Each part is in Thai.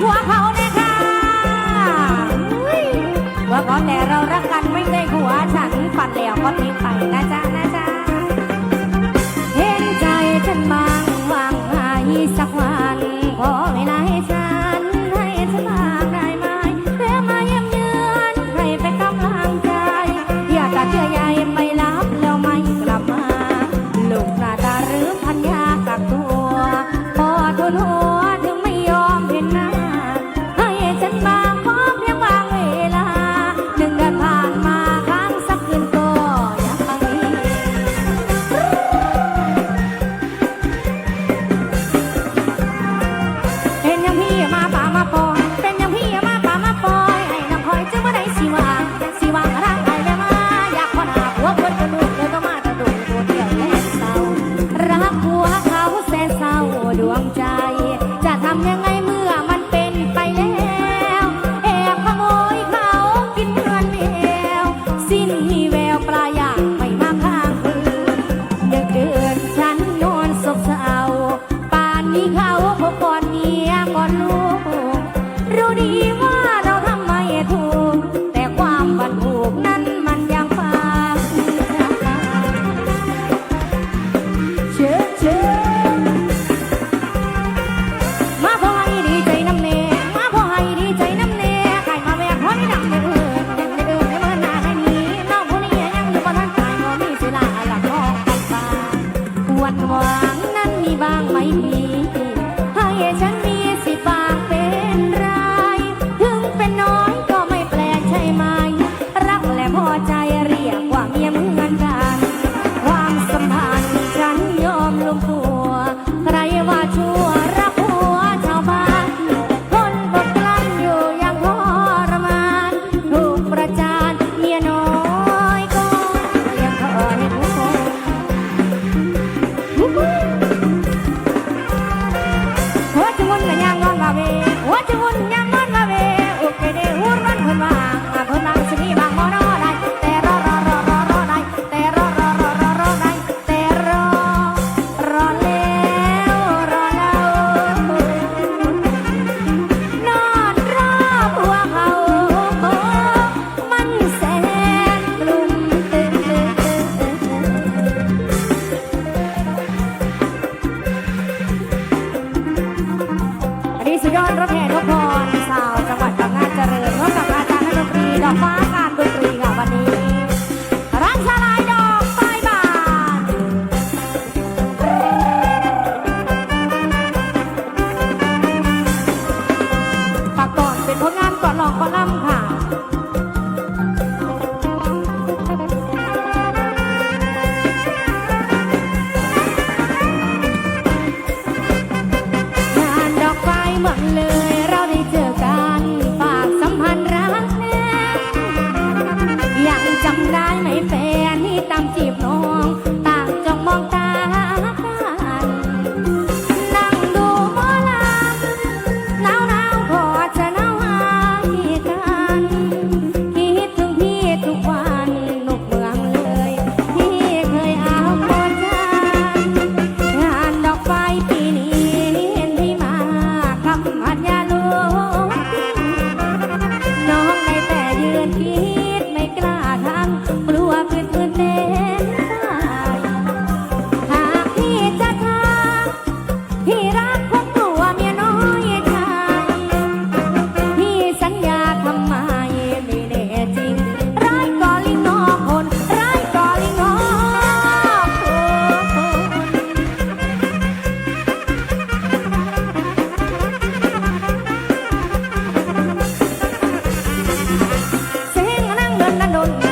我好 Halloween. สุดยอดรถแห่นพพรสาวจังหวัดบางนาจเจริญร่วมกับอาจารย์นักดนตรีดอกฟ้า love. non.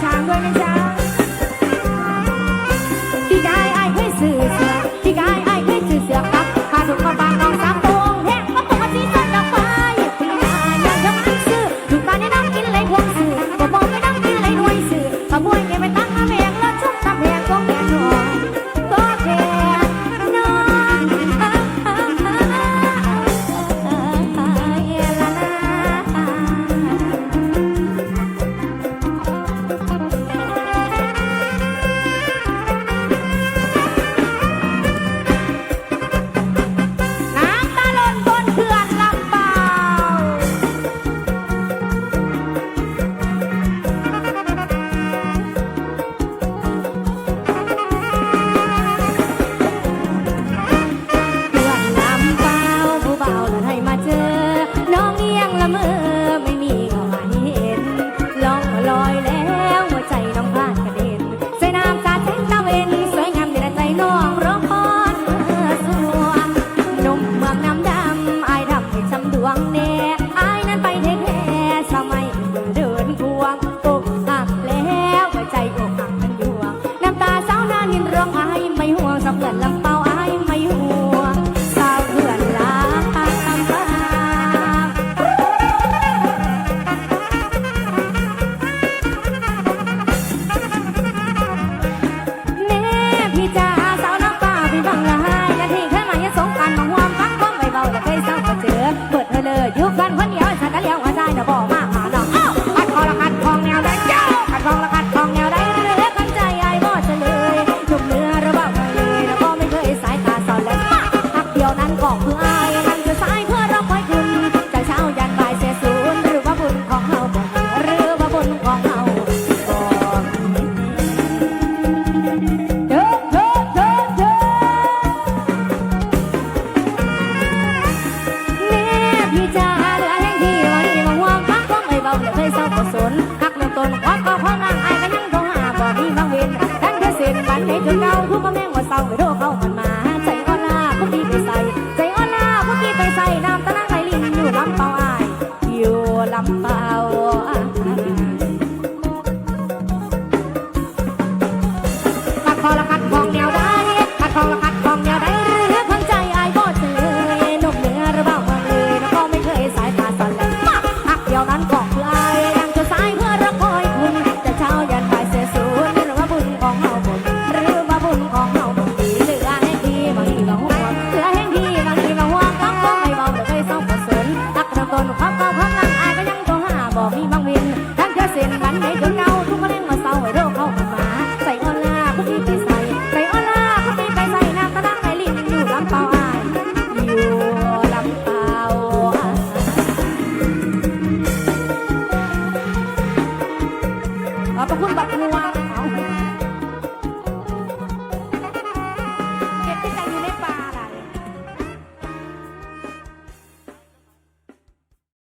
常规跟加